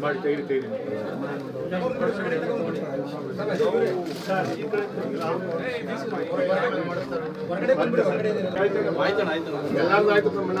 ಮಾಡಿ ತೆಗೆದು ತೆಗೆದು ಎಲ್ಲಾರ್ದು ಆಯ್ತು ಸರ್ ಎಲ್ಲಾರ್ದು ಆಯ್ತು ಬ್ರಹ್ಮಣ್ಣ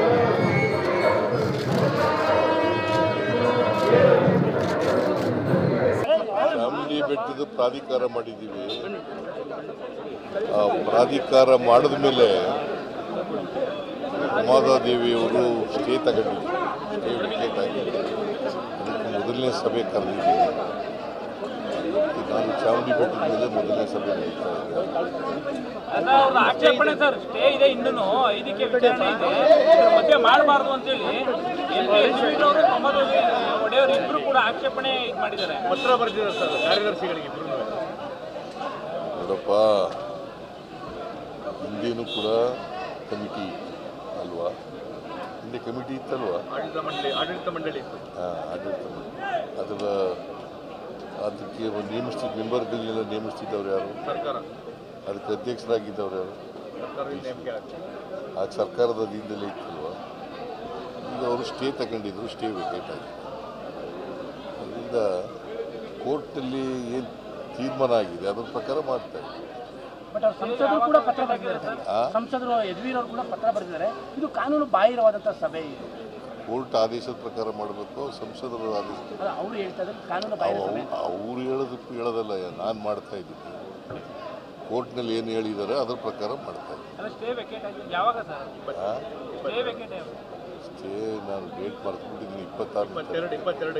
ಚಾಮುಂಡಿ ಪ್ರಾಧಿಕಾರ ಮಾಡಿದ್ದೀವಿ. ಆ, ಪ್ರಾಧಿಕಾರ ಮಾಡಿದ ಮೇಲೆ ಉಮಾದಾದೇವಿಯವರು ಸ್ಟೇ ತಗೊಂಡಿದ್ದೀವಿ ಸ್ಟೇ ವಿಕೆಟ್ ಅದಕ್ಕೆ ಮೊದಲನೇ ಸಭೆ ಕರೆದಿದ್ದೀವಿ. ನಾನು ಚಾಮುಂಡಿ ಬೆಟ್ಟದ ಮೇಲೆ ಮೊದಲನೇ ಸಭೆ ಮಾಡಬಾರ್ದು ಅಂತೇಳಿ. ಕೂಡ ಆಕ್ಷೇಪಣೆ ಮಾಡಿದ್ದಾರೆ. ಪತ್ರ ಬರ್ತಿದ್ದಾರೆ ಸರ್ ಕಾರ್ಯದರ್ಶಿಗಳಿಗೆ ನೋಡಪ್ಪ ಹಿಂದೇನು ಕೂಡ ಕಮಿಟಿ ಅಲ್ವಾ? ಹಿಂದೆ ಕಮಿಟಿ ಇತ್ತಲ್ವಾ? ಆಡಳಿತ ಮಂಡಳಿ ಆಡಳಿತ ಮಂಡಳಿ ಆ, ಆಡಳಿತ ಮಂಡಳಿ. ಅದರ ಅದಕ್ಕೆ ಒಂದು ನೇಮಿಸ್ತಿದ್ದ ಮೆಂಬರ್ಗಳನ್ನೆಲ್ಲ ನೇಮಿಸ್ತಿದ್ದವ್ರು ಯಾರು? ಸರ್ಕಾರ. ಅದಕ್ಕೆ ಅಧ್ಯಕ್ಷರಾಗಿದ್ದವ್ರು ಯಾರು? ಆ ಸರ್ಕಾರದ ಅಧೀನದಲ್ಲೇ ಇತ್ತಲ್ವಾ? ಈಗ ಅವರು ಸ್ಟೇ ತಗೊಂಡಿದ್ರು ಸ್ಟೇ ವೇಕೇಟ್ ಆಗಿದೆ ಅದರಿಂದ ಕೋರ್ಟಲ್ಲಿ ಏನು ತೀರ್ಮಾನ ಆಗಿದೆ? ಅದ್ರ ಪ್ರಕಾರ ಮಾಡ್ತಾ ಸಂಸದರು ಕೂಡ ಪತ್ರ ಬರೆದಿದ್ದಾರೆ. ಸರ್ ಆ? ಸಂಸದರು ಯದುವೀರ್ ಅವರು ಕೂಡ ಪತ್ರ ಬರೆದಿದ್ದಾರೆ. ಇದು ಕಾನೂನು ಬಾಹಿರವಾದಂಥ ಸಭೆ ಇದು. ಕೋರ್ಟ್ ಆದೇಶದ ಪ್ರಕಾರ ಮಾಡಬೇಕು ಸಂಸದರ ಆದೇಶ ಅಲ್ಲ ಅವರು ಹೇಳ್ತಾ ಇದ್ದಾರೆ ಕಾನೂನು ಬಾಹಿರ ಸಭೆ. ಅವ್ರು ಹೇಳೋದಕ್ಕೂ ಹೇಳೋದಲ್ಲ ನಾನು ಮಾಡ್ತಾ ಇದ್ದೀನಿ. ಕೋರ್ಟ್ನಲ್ಲಿ ಏನು ಹೇಳಿದ್ದಾರೆ ಅದ್ರ ಪ್ರಕಾರ ಮಾಡ್ತಾ ಇದ್ದೀನಿ. ಸ್ಟೇ ನಾನು ಡೇಟ್ ಮರ್ತ್ಬಿಟ್ಟಿದ್ದೀನಿ ಇಪ್ಪತ್ತಾರು ಇಪ್ಪತ್ತೆರಡು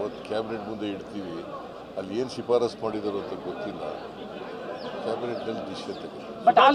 ಅವತ್ತು ಕ್ಯಾಬಿನೆಟ್ ಮುಂದೆ ಇಡ್ತೀವಿ ಅಲ್ಲಿ ಏನು ಶಿಫಾರಸ್ ಮಾಡಿದರು ಅಂತ ಗೊತ್ತಿಲ್ಲ. ಕ್ಯಾಬಿನೆಟ್ನಲ್ಲಿ ಡಿಸಿಷನ್ ಬಟ್